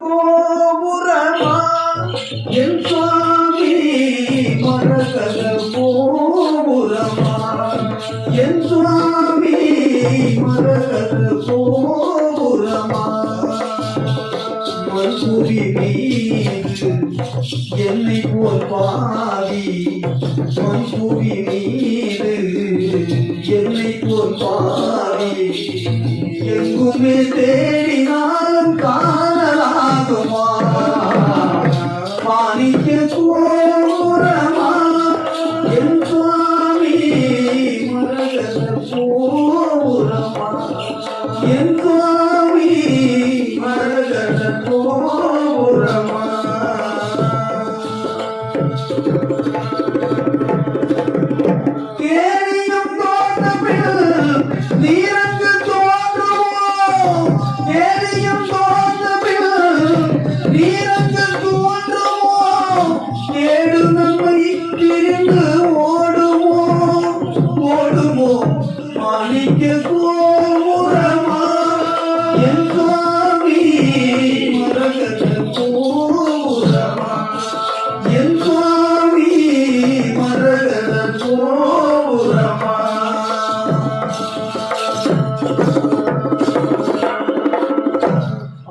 கோபுரமா? என் சுவாமி மரகத கோபுரமா? என் சுவாமி மரகத கோபுரமா? மல்புரி மீது என்னை போல் பாவி மல்புரி மீது என்னை போல் பாவி எங்குமே தே கோரமா என்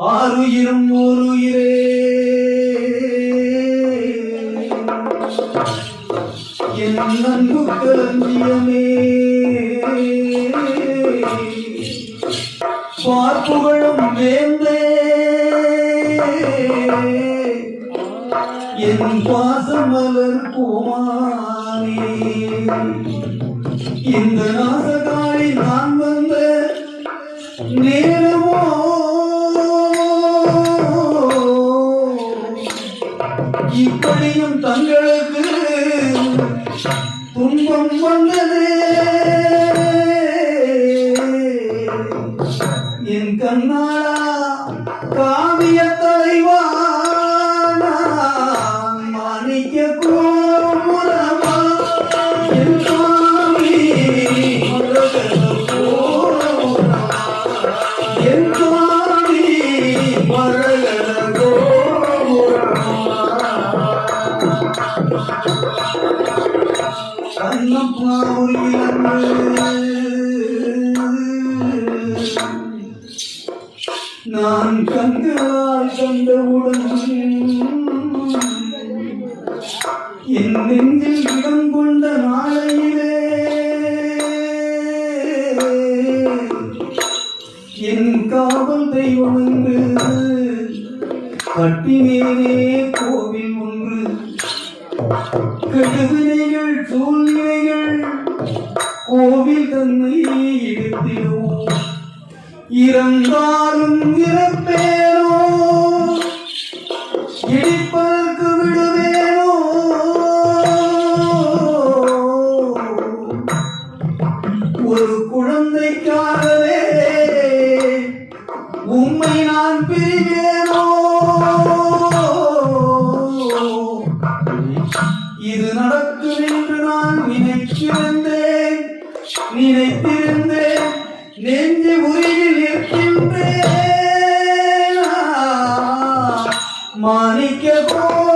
ஆறுயிரும் ஒருயிரே என் அன்பு களஞ்சியமே. பார்ப்புகளும் வேந்தே. என் பாசமலர் பூமானே. இந்த நாசகாரி இப்படியும் தங்களுக்கு துன்பம் வந்தது. என் கண்ணா நான் கண்களால் கண்டவுடன் என் நெஞ்சில் இடம் கொண்ட நாளையிலே என் காவல் தெய்வம் என்று கட்டினேனே கோவில் கெடுவினைகள் சூழ்நிலைகள் கோவில் தன்னை எடுத்திடும். இறந்தாலும் இறப்பேனோ? இடிப்பதற்கு விடுவேனோ? ஒரு குழந்தைக்காகவே உம்மை நான் பிரிவேனோ? நான் நினைத்திருந்தேன் நினைத்திருந்தேன் நெஞ்சு உயிரில் இருக்கின்றேன் மாணிக்க கோபுரமா